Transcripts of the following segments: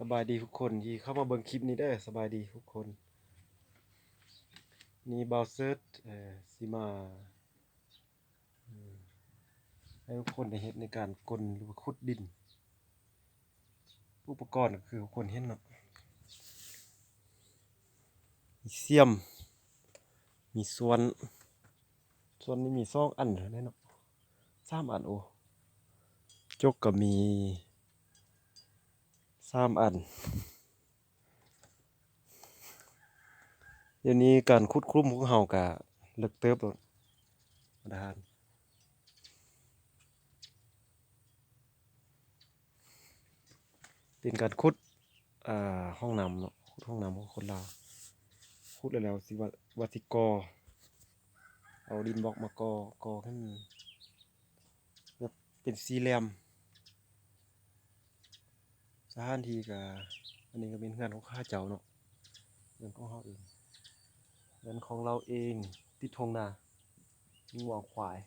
สบายดีทุกคนที่เข้ามาเบิ่งคลิปนี้ได้สบายดีทุกคน นี่บาวเซิร์ตเอ่อสิมาให้ทุกคนได้เห็นในการกลหรือขุดดิน อุปกรณ์ก็คือทุกคนเห็นเนาะมีเสียม มีส่วน ส่วนนี้มีสองอันเท่านั้นเนาะสามอันโอ้จกก็มีามอัน เดี๋ยวนี้การขุดคลุ้มของเฮาก็เลิกเติบแล้วประธานเป็นการขุดอ่าห้องน้ำเนาะขุดห้องน้ำของคนลาวขุดแล้วแล้วสิว่าว่าสิกอเอาดินบล็อกมากอกอให้มันแบบเป็นสี่เหลี่ยม สถานที่ก็อันนี้ก็เป็นงานของข้าเจ้าเนาะเงินของเราเองเงินของเราเองติดทงนามีหวางควาย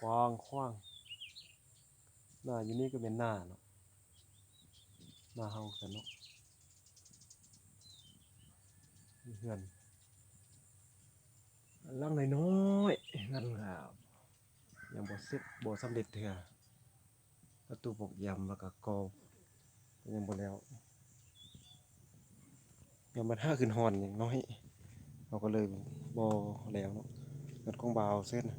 กว้างขว้างหน้าอยู่นี่ก็เป็นหน้าเนาะหน้าเฮากันเนาะเฮือนลังน้อยๆนั่นครับยังบ่เสร็จบ่สำเร็จเทื่อ ประตูปกยำแล้วก็กอบยังบ่แล้วยังมันห้าขึ้นหอนอย่างน้อยเราก็เลยบ่แล้วเนาะเกิดของบาวเสร็จน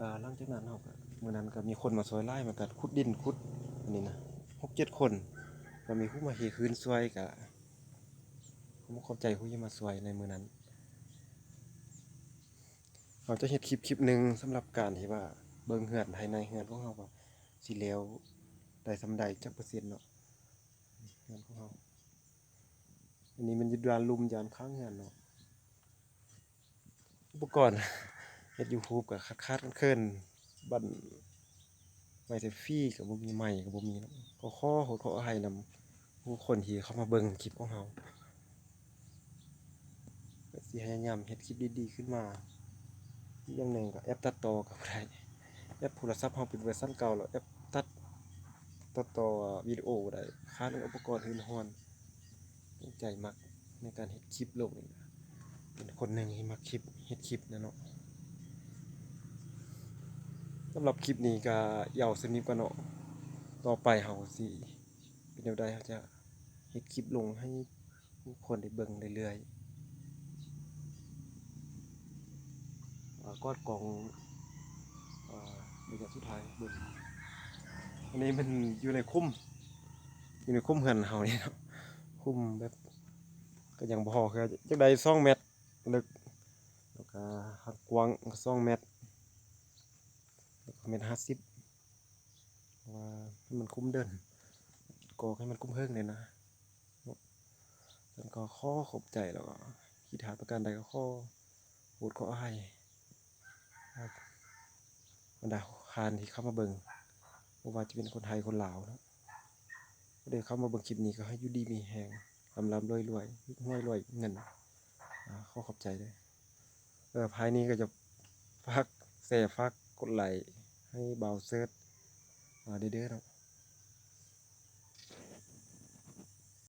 อ่าหลังจากนั้นเฮาก็เมื้อนั้นก็มีคนมาซอยไล่มากัดขุดดินขุดอันนี้นะ6 7คน ก็มีผู้มาเฮคืนซวยก็ผมขอบใจผู้ที่มาซวยในมื้อนั้นเราจะเฮ็ดคลิปคลิปหนึ่งสำหรับการที่ว่าเบิ่งเหือนภายในเหือนของเราว่า สิแล้วได้สำใดจักเปอร์เซ็นต์เนาะเหือนของเราอันนี้มันอยู่ดานลุมยามค้างเหือนเนาะอุปกรณ์เฮ็ด YouTube ก็คัดเคินบันไมเซฟี่ก็บ่มีไม้ก็บ่มีนะก็ขอโทษขออภัยนำผู้คนที่เข้ามาเบิ่งคลิปของเราสิพยายามเฮ็ดคลิปดีๆขึ้นมาอีกอย่างหนึ่งก็แอปตัดต่อกับได้แอปโทรศัพท์เฮาเป็นเวอร์ชันเก่าแล้วแอป ตัดต่อวิดีโอได้ค่าเรื่องอุปกรณ์หืนฮอนตั้งใจมักในการเฮ็ดคลิปลงนี่นะเป็นคนหนึ่งที่มักคลิปเฮ็ดคลิปนะเนาะสำหรับคลิปนี้ก็ยาวสนิทกว่าเนาะต่อไปเฮาสิเป็นแนวใดเฮาจะเฮ็ดคลิปลงให้ผู้คนได้เบิ่งเรื่อยๆอ่ากอดกองอ่าระยะสุดท้ายเบิ่ง อันนี้มันอยู่ในคุ้ม อยู่ในคุ้มเหือนเฮานี่เนาะคุ้มแบบก็ยังบ่พอคือจักใด2เมตรลึกแล้วก็หักกว้างก็2เมตรแล้วก็เมตร50เพราะว่าให้มันคุ้มเดินกอกให้มันคุ้มเฮิงเลยนะแล้วก็ข้อขอบใจแล้วก็คิดหาประการใดก็ข้อโหดข้อให้ครับรรดาคานที่เข้ามาเบิ่ง บ่ว่าจะเป็นคนไทยคนลาวนะก็ได้เข้ามาเบิ่งคลิปนี้ก็ให้ยูดีมีแหงลำลำรวยรวยห้วยรวยเงินอ่าขอขอบใจเลยเออภายนี้ก็จะฟักแส่ฟักกดไหลให้เบาเซิร์ชอ่าเด้อๆเนาะ